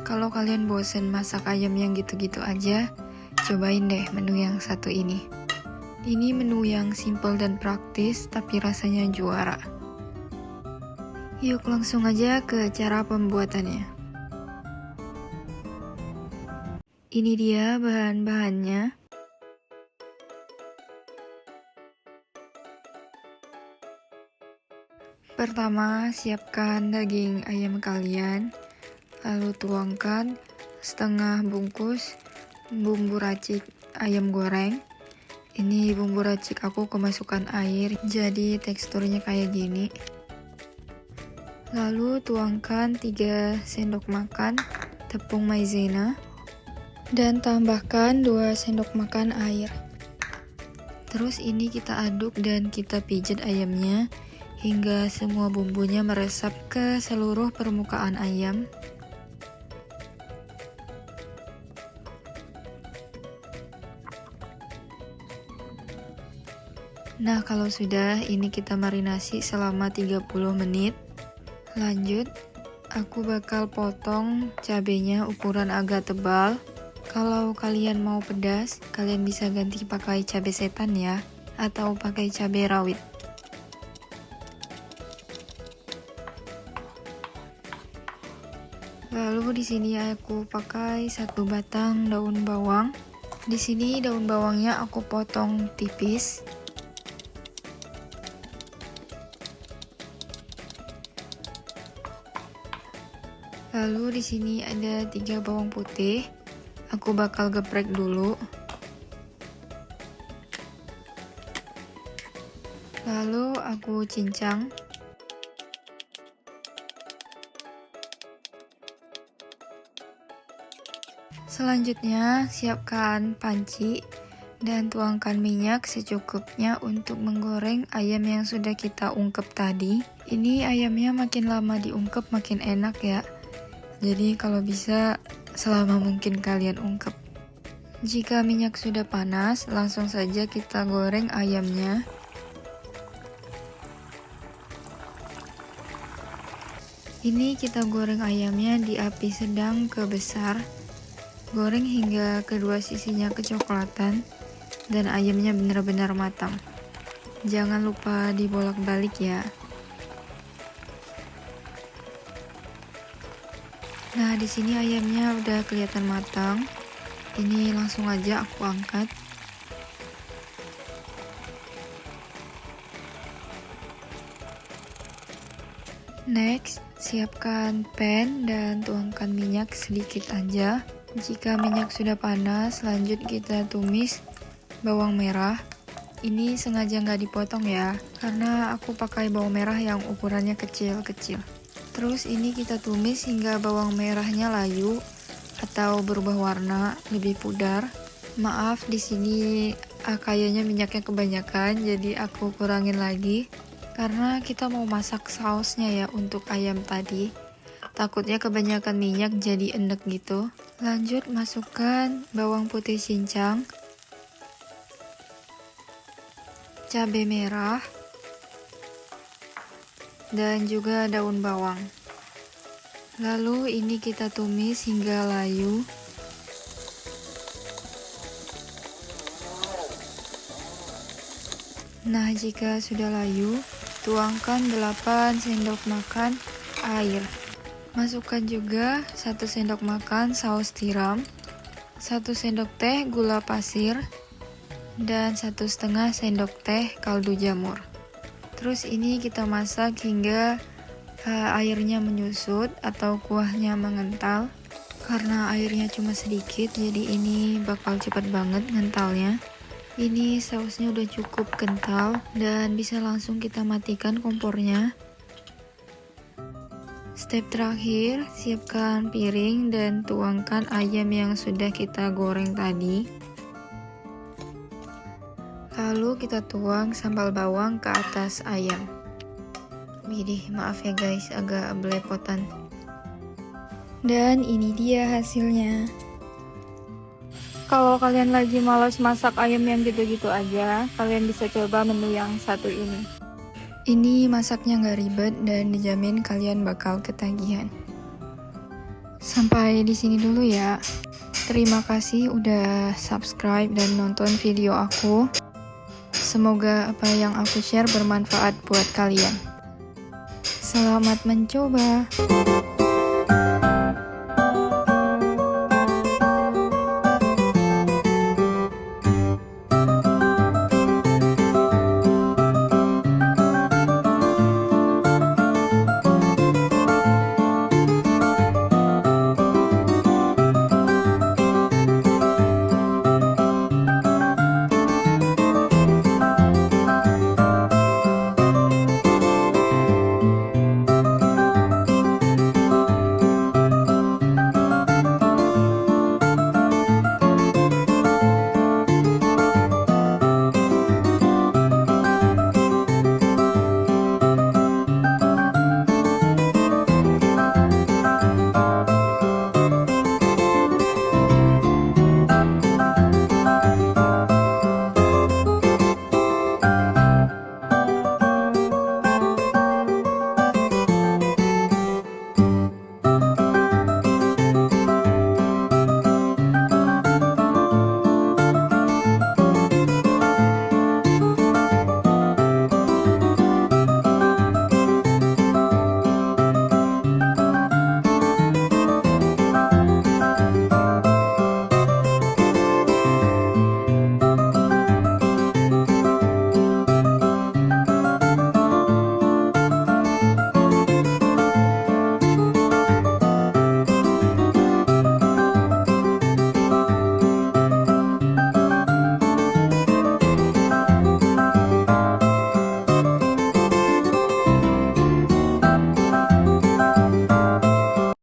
Kalau kalian bosen masak ayam yang gitu-gitu aja, cobain deh menu yang satu ini. Ini menu yang simple dan praktis, tapi rasanya juara. Yuk langsung aja ke cara pembuatannya. Ini dia bahan-bahannya. Pertama, siapkan daging ayam kalian, lalu tuangkan setengah bungkus bumbu racik ayam goreng. Ini bumbu racik aku kemasukan air, jadi teksturnya kayak gini. Lalu tuangkan 3 sendok makan tepung maizena dan tambahkan 2 sendok makan air. Terus ini kita aduk dan kita pijat ayamnya hingga semua bumbunya meresap ke seluruh permukaan ayam. Nah, kalau sudah, ini kita marinasi selama 30 menit. Lanjut, aku bakal potong cabenya ukuran agak tebal. Kalau kalian mau pedas, kalian bisa ganti pakai cabai setan ya, atau pakai cabai rawit. Di sini aku pakai satu batang daun bawang. Di sini daun bawangnya aku potong tipis. Lalu di sini ada tiga bawang putih. Aku bakal geprek dulu. Lalu aku cincang. Selanjutnya, siapkan panci dan tuangkan minyak secukupnya untuk menggoreng ayam yang sudah kita ungkep tadi. Ini ayamnya makin lama diungkep makin enak ya. Jadi kalau bisa selama mungkin kalian ungkep. Jika minyak sudah panas, langsung saja kita goreng ayamnya. Ini kita goreng ayamnya di api sedang ke besar Goreng hingga kedua sisinya kecoklatan dan ayamnya benar-benar matang. Jangan lupa dibolak-balik ya. Nah, di sini ayamnya udah kelihatan matang. Ini langsung aja aku angkat. Next, siapkan pan dan tuangkan minyak sedikit aja. Jika minyak sudah panas, lanjut kita tumis bawang merah. Ini sengaja nggak dipotong ya, karena aku pakai bawang merah yang ukurannya kecil-kecil. Terus ini kita tumis hingga bawang merahnya layu atau berubah warna lebih pudar. Maaf di sini ah, kayaknya minyaknya kebanyakan, jadi aku kurangin lagi karena kita mau masak sausnya ya untuk ayam tadi. Takutnya kebanyakan minyak jadi enek gitu. Lanjut masukkan bawang putih cincang, cabai merah, dan juga daun bawang. Lalu ini kita tumis hingga layu. Nah, jika sudah layu, tuangkan 8 sendok makan air. Masukkan juga 1 sendok makan saus tiram, 1 sendok teh gula pasir, dan 1 setengah sendok teh kaldu jamur. Terus ini kita masak hingga uh, airnya menyusut atau kuahnya mengental. Karena airnya cuma sedikit, jadi ini bakal cepat banget ngentalnya. Ini sausnya udah cukup kental dan bisa langsung kita matikan kompornya. Step terakhir, siapkan piring dan tuangkan ayam yang sudah kita goreng tadi. Lalu kita tuang sambal bawang ke atas ayam. Widih, maaf ya guys, agak belepotan. Dan ini dia hasilnya. Kalau kalian lagi malas masak ayam yang gitu-gitu aja, kalian bisa coba menu yang satu ini. Ini masaknya nggak ribet dan dijamin kalian bakal ketagihan. Sampai di sini dulu ya. Terima kasih udah subscribe dan nonton video aku. Semoga apa yang aku share bermanfaat buat kalian. Selamat mencoba.